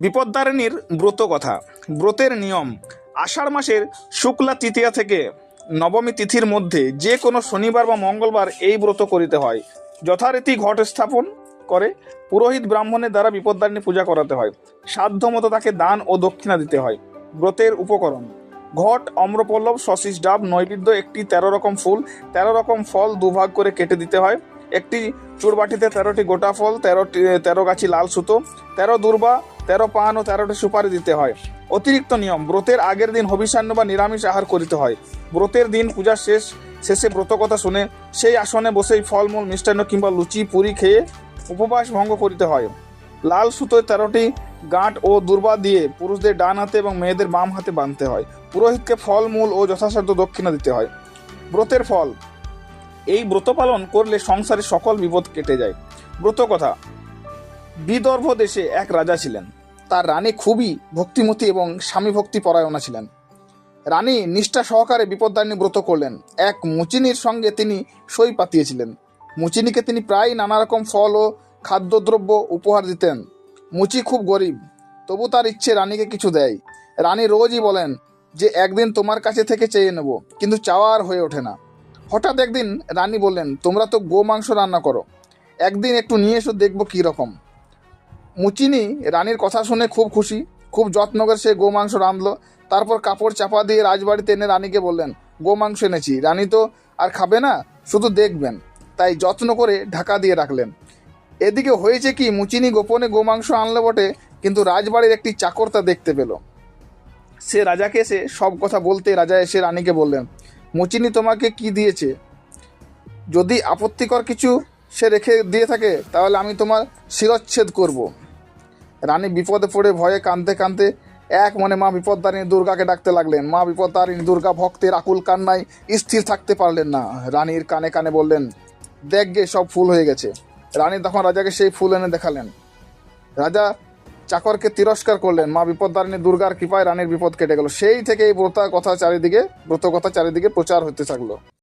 বিপদ্তারিণীর ব্রত কথা। ব্রতের নিয়ম, আষাঢ় মাসের শুক্লা তৃতীয়া থেকে নবমী তিথির মধ্যে যে কোনো শনিবার বা মঙ্গলবার এই ব্রত করিতে হয়। যথারীতি ঘট স্থাপন করে পুরোহিত ব্রাহ্মণের দ্বারা বিপদ্তারিণী পূজা করাতে হয়। সাধ্য মতো তাকে দান ও দক্ষিণা দিতে হয়। ব্রতের উপকরণ, ঘট, অম্রপল্লব শশিস ডাব, নৈবেদ্য, একটি তেরো রকম ফুল, তেরো রকম ফল দুভাগ করে কেটে দিতে হয়। একটি চুরবাটিতে তেরোটি গোটা ফল, তেরোটি, তেরো গাছি লাল সুতো, তেরো দুর্বা তেরো পান ও তেরোটি সুপারি দিতে হয়। অতিরিক্ত নিয়ম, ব্রতের আগের দিন হবিষান্ন বা নিরামিষ আহার করিতে হয়। ব্রতের দিন পূজার শেষ, শেষে ব্রত কথা শুনে সেই আসনে বসেই ফলমূল, মিষ্টান্ন কিংবা লুচি, পুরি খেয়ে উপবাস ভঙ্গ করিতে হয়। লাল সুতোয় তেরোটি গাঁট ও দুর্বা দিয়ে পুরুষদের ডান হাতে এবং মেয়েদের বাম হাতে বাঁধতে হয়। পুরোহিতকে ফলমূল ও যথাসাধ্য দক্ষিণা দিতে হয়। ব্রতের ফল। এই ব্রত পালন করলে সংসারের সকল বিপদ কেটে যায়। ব্রত কথা বিদর্ভ দেশে এক রাজা ছিলেন। তার রানী খুবই ভক্তিমতী এবং স্বামী ভক্তি পরায়ণা ছিলেন। রানী নিষ্ঠা সহকারে বিপদদারিণী ব্রত করলেন। এক মুচিনির সঙ্গে তিনি সই পাতিয়েছিলেন। মুচিনিকে তিনি প্রায় নানা রকম ফল ও খাদ্যদ্রব্য উপহার দিতেন। মুচি খুব গরিব, তবু তার ইচ্ছে রানীকে কিছু দেয়। রানী রোজই বলেন যে, একদিন তোমার কাছে থেকে চেয়ে নেব, কিন্তু চাওয়া আর হয়ে ওঠে না। হঠাৎ একদিন রানী বললেন, তোমরা তো গো মাংস রান্না করো। একদিন একটু নিয়ে এসো, দেখব কী রকম। মুচিনি রানীর কথা শুনে খুব খুশি। খুব যত্ন করে সে গো মাংস রাঁধলো। তারপর কাপড় চাপা দিয়ে রাজবাড়িতে এনে রানীকে বললেন গো মাংস এনেছি। রানী তো আর খাবে না, শুধু দেখবেন। তাই যত্ন করে ঢাকা দিয়ে রাখলেন। এদিকে হয়েছে কি, মুচিনি গোপনে গো মাংস আনলো বটে, কিন্তু রাজবাড়ির একটি চাকর তা দেখতে পেল। সে রাজাকে এসে সব কথা বলতে রাজা এসে রানীকে বললেন, মুচিনি তোমাকে কি দিয়েছে? যদি আপত্তিকর কিছু সে রেখে দিয়ে থাকে, তাহলে আমি তোমার শিরচ্ছেদ করব। রানী বিপদে পড়ে ভয়ে কাঁদতে কাঁদতে এক মনে মা বিপদদারিণী দুর্গাকে ডাকতে লাগলেন। মা বিপদদারিণী দুর্গা ভক্তের আকুল কান্নায় স্থির থাকতে পারলেন না। রানীর কানে কানে বললেন, দেখ গে, সব ফুল হয়ে গেছে। রানী তখন রাজাকে সেই ফুল এনে দেখালেন। রাজা চাকরকে তিরস্কার করলেন। মা বিপদদারিণী দুর্গার কৃপায় রানীর বিপদ কেটে গেল। সেই থেকে এই ব্রত কথা চারিদিকে ব্রত কথা চারিদিকে প্রচার হতে থাকল।